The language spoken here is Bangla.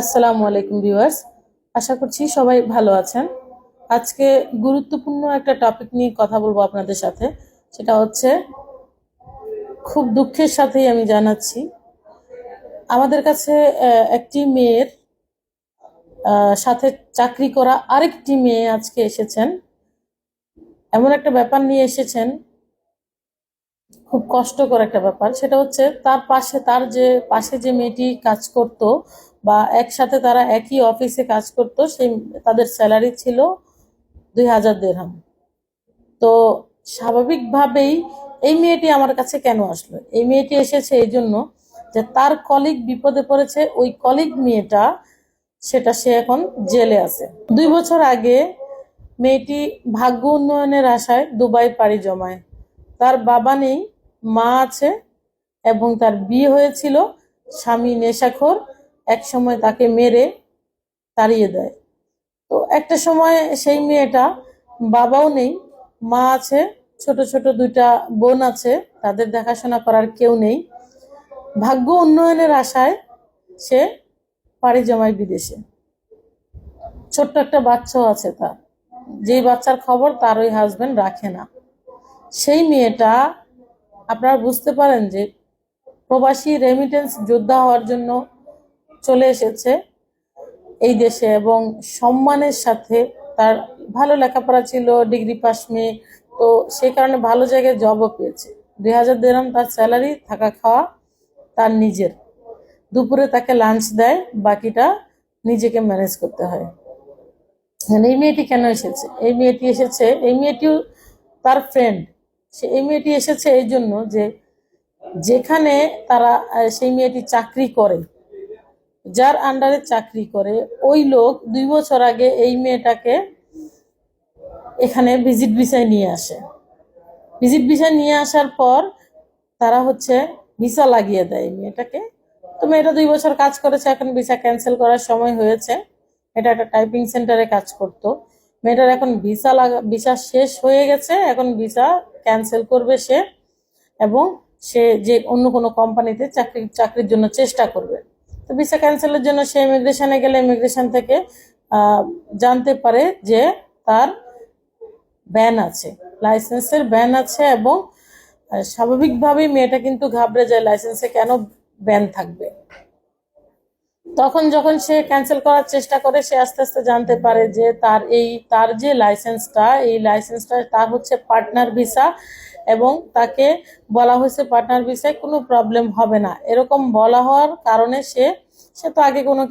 আসসালামু আলাইকুম ভিউয়ার্স। আশা করছি সবাই ভালো আছেন। আজকে গুরুত্বপূর্ণ একটা টপিক নিয়ে কথা বলব আপনাদের সাথে। সেটা হচ্ছে, খুব দুঃখের সাথেই আমি জানাচ্ছি, আমাদের কাছে একটি মেয়ের সাথে চাকরি করা আরেকটি মেয়ে আজকে এসেছেন। এমন একটা ব্যাপার নিয়ে এসেছেন খুব কষ্টকর একটা ব্যাপার। সেটা হচ্ছে তার পাশে, তার যে, পাশে যে মেয়েটি কাজ করত বা একসাথে তারা একই অফিসে কাজ করত, সেই তাদের স্যালারি ছিল দুই হাজার দেড়হাম। তো স্বাভাবিকভাবেই এই মেয়েটি আমার কাছে কেন আসলো? এই মেয়েটি এসেছে এই জন্য যে তার কলিগ বিপদে পড়েছে, ওই কলিগ মেয়েটা, সেটা সে এখন জেলে আছে। দুই বছর আগে মেয়েটি ভাগ্য উন্নয়নের আশায় দুবাই পাড়ি জমায়। তার বাবা নেই মা আছে এবং তার বিয়ে হয়েছিল স্বামী নেশাখোর, এক সময় তাকে মেরে তাড়িয়ে দেয়। তো একটা সময় সেই মেয়েটা বাবাও নেই, মা আছে, ছোট ছোট দুইটা বোন আছে, তাদের দেখাশোনা করার কেউ নেই। ভাগ্য উন্নয়নের আশায় সে পাড়ি জমায় বিদেশে। ছোট্ট একটা বাচ্চাও আছে তার। যেই বাচ্চার খবর তার ওই হাজবেন্ড রাখে না। সেই মেয়েটা আপনারা বুঝতে পারেন যে প্রবাসী রেমিটেন্স যোদ্ধা হওয়ার জন্য চলে এসেছে এই দেশে এবং সম্মানের সাথে তার ভালো লেখাপড়া ছিল ডিগ্রি পাস মেয়ে তো সেই কারণে ভালো জায়গায় জবও পেয়েছে। দুই হাজার দেড়াম তার স্যালারি থাকা খাওয়া তার নিজের। দুপুরে তাকে লাঞ্চ দেয়, বাকিটা নিজেকে ম্যানেজ করতে হয়। এখন এই মেয়েটি কেন এসেছে? এই মেয়েটি এসেছে, এই মেয়েটিও তার ফ্রেন্ড সে এই মেয়েটি এসেছে এই জন্য যে যেখানে তারা সেই মেয়েটি চাকরি করে, যার আন্ডারে চাকরি করে, ওই লোক দুই বছর আগে এই মেয়েটাকে এখানে ভিজিট ভিসায় নিয়ে আসে। ভিজিট ভিসা নিয়ে আসার পর তারা হচ্ছে ভিসা লাগিয়ে দেয় মেয়েটাকে। তো মেয়েটা দুই বছর কাজ করেছে, এখন ভিসা ক্যান্সেল করার সময় হয়েছে। এটা একটা টাইপিং সেন্টারে কাজ করতো। মেয়েটার এখন ভিসা লাগা, ভিসা শেষ হয়ে গেছে, এখন ভিসা ক্যান্সেল করবে সে এবং সে যে অন্য কোনো কোম্পানিতে চাকরি, চাকরির জন্য চেষ্টা করবে। তো ভিসা ক্যান্সেলের জন্য সে ইমিগ্রেশনে গেলে ইমিগ্রেশন থেকে জানতে পারে যে তার ব্যান আছে, লাইসেন্সের ব্যান আছে এবং স্বাভাবিকভাবেই মেয়েটা কিন্তু ঘাবড়ে যায়, লাইসেন্সে কেন ব্যান থাকবে? তখন যখন সে ক্যান্সেল করার চেষ্টা করে, সে আস্তে আস্তে জানতে পারে যে তার এই, তার যে লাইসেন্সটা এই লাইসেন্সটা তার হচ্ছে পার্টনার ভিসা এবং তাকে বলা হয়েছে পার্টনার ভিসায় কোনো প্রবলেম হবে না। এরকম বলা হওয়ার কারণে সে সে তো আগে কোনো